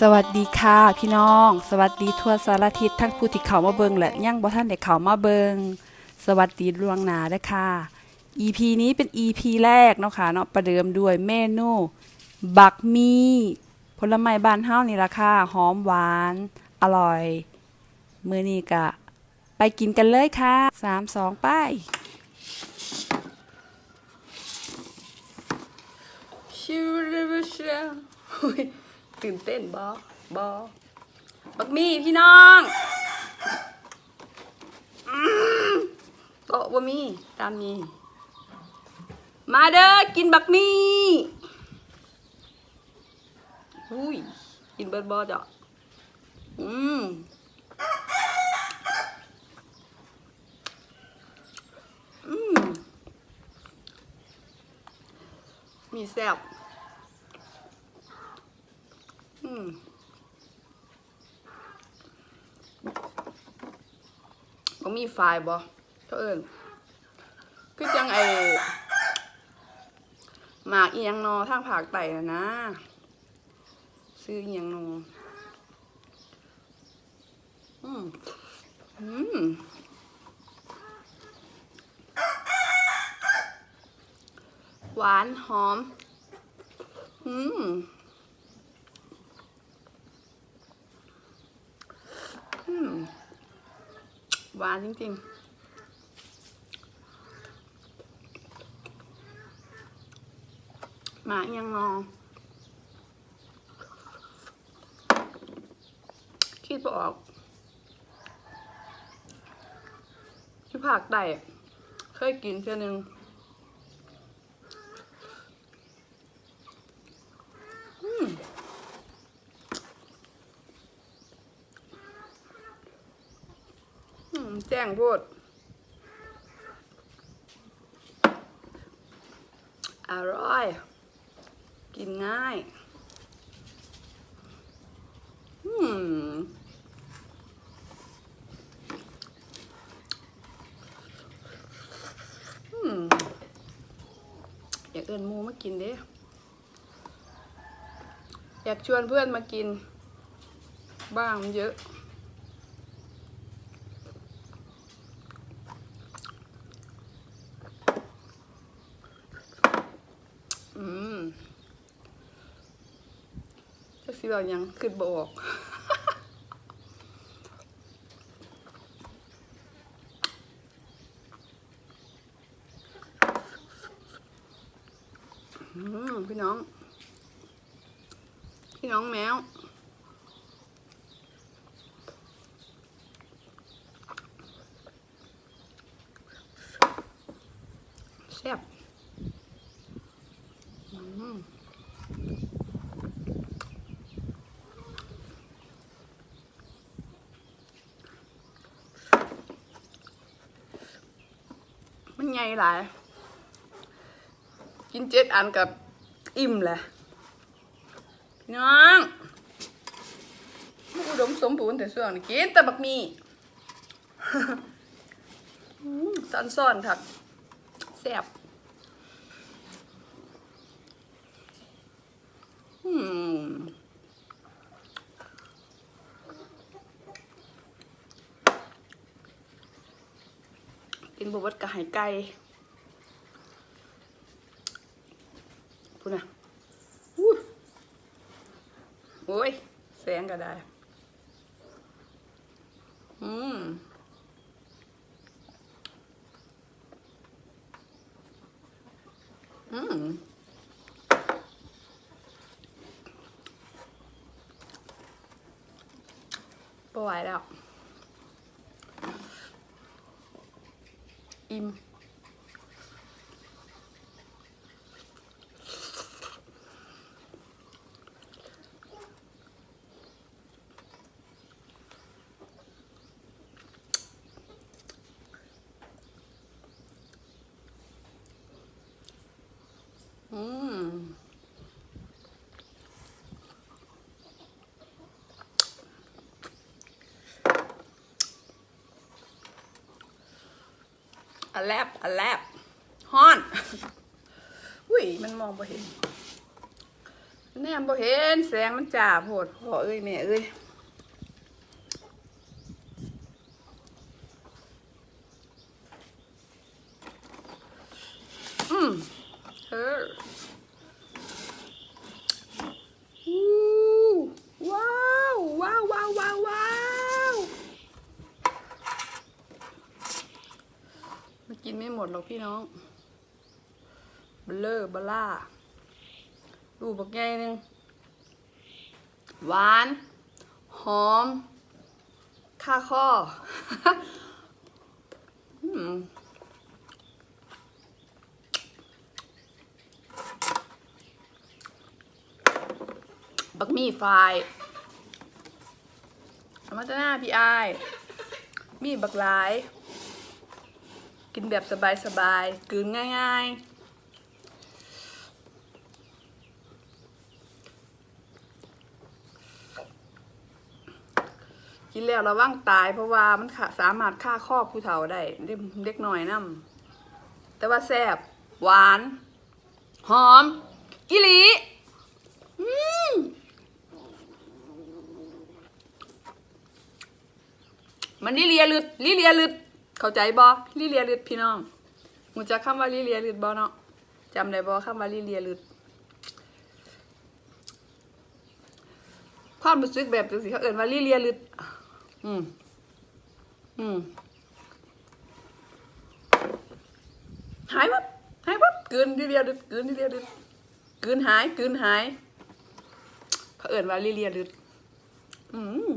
สวัสดีค่ะพี่น้อง สวัสดีทั่วสารทิศทั้งผู้ที่เขามาเบิงและยังบ่ท่านได้เขามาเบิงสวัสดีลวงหนาด้อค่ะ EP นี้เป็น EP แรกเนาะค่ะเนาะประเดิมด้วยเมนูบักมีผลไม้บ้านเฮานี่ละค่ะหอมหวาน อร่อย มื้อนี้ก็ไปกินกันเลยค่ะ3 2ไปชิวเลยเชียว ตื่นเต้นบอบอบักมี่พี่น้องโต๊ะบะมี่ตามมี มาเด้อกินบักมี่อุ้ยกินเบิร์ดบอจ้ะอืมอืมมีแซ่บ อืมมีไฟล์บ่เขาเอิ้นคือจังไอหมากเอียงนอทางภาคใต้น่ะนะ ซื้อเอียงนออืมอืมหวานหอม อืม อืม หวานจริงๆหมายังงอคิดบออกที่ผักไต่เคยกินเทื่อนึง อืม อืมแจ้งโพดอร่อย กินง่าย อืมอืมอยากเอินมูมากินเด้อยากชวนเพื่อนมากิน บ้างมันเยอะ อืม ที่เรายังขึ้นบออก อืมพี่น้อง พี่น้องแมว แซ่บอืม มัน ใหญ่หลาย กินเจ็ดอันกับอิ่มแหละพี่น้องมันอุดมสมบูรณ์แต่ส่วนกินแต่บักมีอืมซันซ่อนครับแซ่บอืม กินบวบกระหายไก่พูดนะอู้โอ้ย แสงก็ได้ อืมอืมปไหวแล้ว อิ่ม อืม อันแลบอันแลบฮอนอุ้ยมันมองไปเห็นแนมบ่เห็นแสงมันจ้าโพดพ่อเอ้ยแม่เอ้ยอืมเอออู้ว้าวว้าวว้าวว้าวว้าวมันกินไม่หม ดหรอกพี่น้องเบลเลอร์บล่าดูบักใหญ่หนึง หวาน หอม ค่าข้อบักมี่ไฟมาตนาพี่ไอมีบักหลาย นแบบสบายๆกลืนง่าย ๆกินแล้วระวังตายเพราะว่ามันาสามารถฆ่าครอบผู้เฒ่าได้เด็กหน่อยนํแต่ว่าแซ่บหวาน หอมอีหลีมมันลิเลียลึดลิเลียลึด เข้าใจบอลิเลียลึดพี่น้องมูจะคำว่าลิเลียลึดบอเนาะจำได้บอคำว่าลิเลียลึดความรู้สึกแบบจังสิเขาเอิ้นว่าลิเลียลึดอืมอืมหายวับหายวับกลืนลิเลียลึดกลืนลิเลียลึดกลืนหายกลืนหาย เขาเอิ้นว่าลิเลียลึดอืม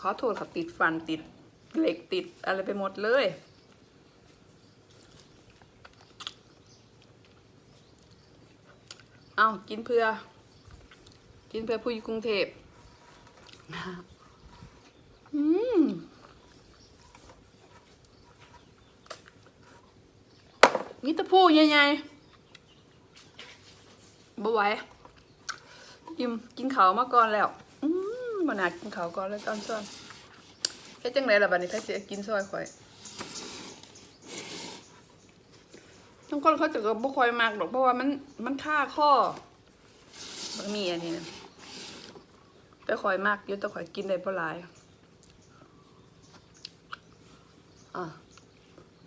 ขอโทษค่ะติดฟันติด เหล็กติดอะไรไปหมดเลย เอากินเพื่อ กินเพื่อผู้อยู่กรุงเทพอืมมีแตะพูใหญ่ๆบ่ไหวกินกินเขามาก่อนแล้ว อืมมันนากินเขาก่อนแล้วตอนซ้อน ฮ็ดจังไดล่ะบัดนี้ถ้าสิกินซอยข่อยบางคนเขาจะก็บ่ค่อยมักดอกเพราะว่ามันมันค่าข้อบางมีอันนี้นะแต่ข่อยมากอยู่แต่ข่อยกินได้บ่หลายอะ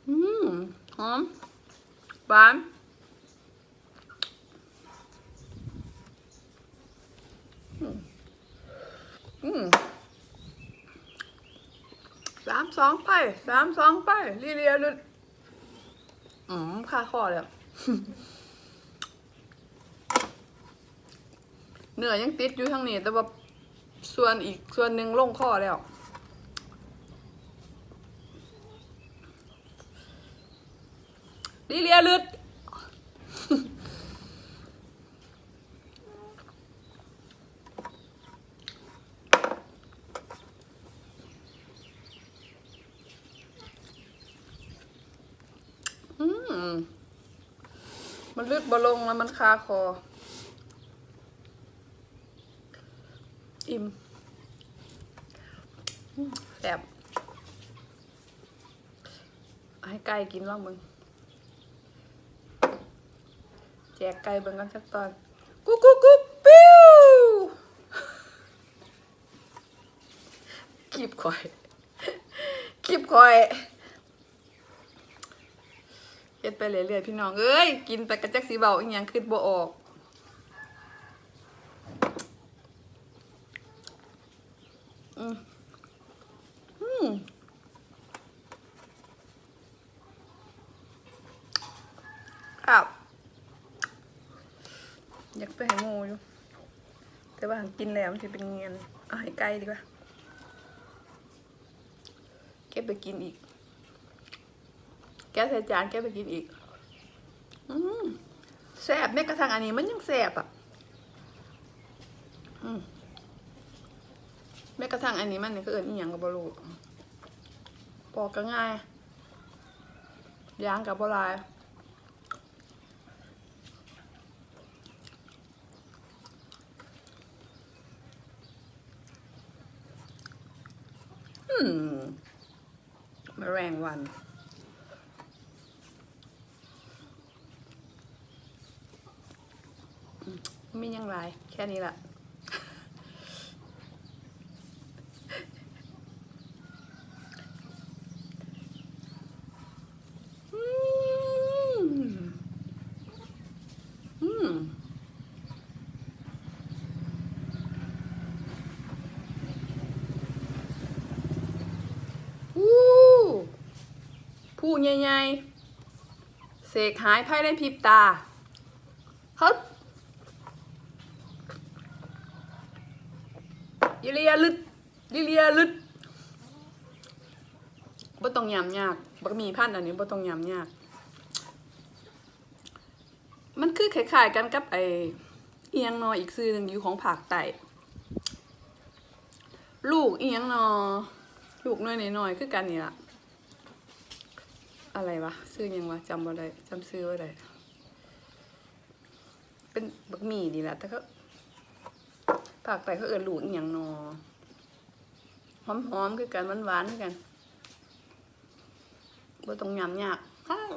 อืมหอมหวานอืมอืม สามสองไปสามสองไปลีเลียลุดอืมค่าข้อเลยอะเนื้อยังติดอยู่ทางนี้ แต่ว่าส่วนอีกส่วนหนึ่งลงข้อแล้วลีเลียลุด อืม มัน ลึกบลงแล้วมันคาคอ อิ่มแซ่บให้ไก่กินล่องมึง แจกไก่เบิ่งกันสักตอน กุ๊กกุ๊กกุ๊กปิ้วคลิปคอยคลิปคอย ไปเรื่อยๆพี่น้องเอ้ยกินไปกระจักสีเบาอีหยังขึ้นบ่ออกอืมอืมครับอยากไปให้หมูอยู่ แต่ว่าหันกินแล้วมันจะเป็นเงียนเอาให้ไก่ดีกว่า เก็บไปกินอีก แกใส่จานแกไปกินอีก อืมแซ่บแม้กระทั่งอันนี้มันยังแซ่บอะ อืมแม้กระทั่งอันนี้มันนี่ก็เอิญอีหยังกับบรูปอกก็ง่ายย่างกับบลายอืมแมลงวัน มียังไรแค่นี้แหละอืมอืมอู้ผู้ใหญ่ๆเสกหายภายในพริบตาฮึบ ยิเลียลึดยิเลียลึดบ่ต้องยำยากบักหมีพันอันนี้บ่ต้องยำยาก มันคือคล้ายๆกันกับไอเอียงนออีกซื้อหนึ่งอยู่ของผากไตลูกเอียงนอลูกน้อยๆน้อยคือกันนี่ล่ะอะไรวะซื้อยังวะจำบ่ได้จำซื้อไว้ได้เป็นบักหมี่นี่แหละแต่ก็ ผากไต่เขาเอิ้นลูกอีหยังนอหอมๆคือกันหวานๆคือกันบ่ต้องยำยากอ้าว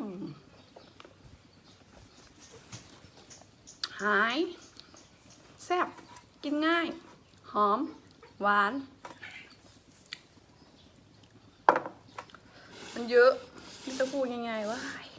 หาย แซ่บกินง่าย หอม หวาน มันเยอะ มันจะพูดยังไงวะเฮ้ย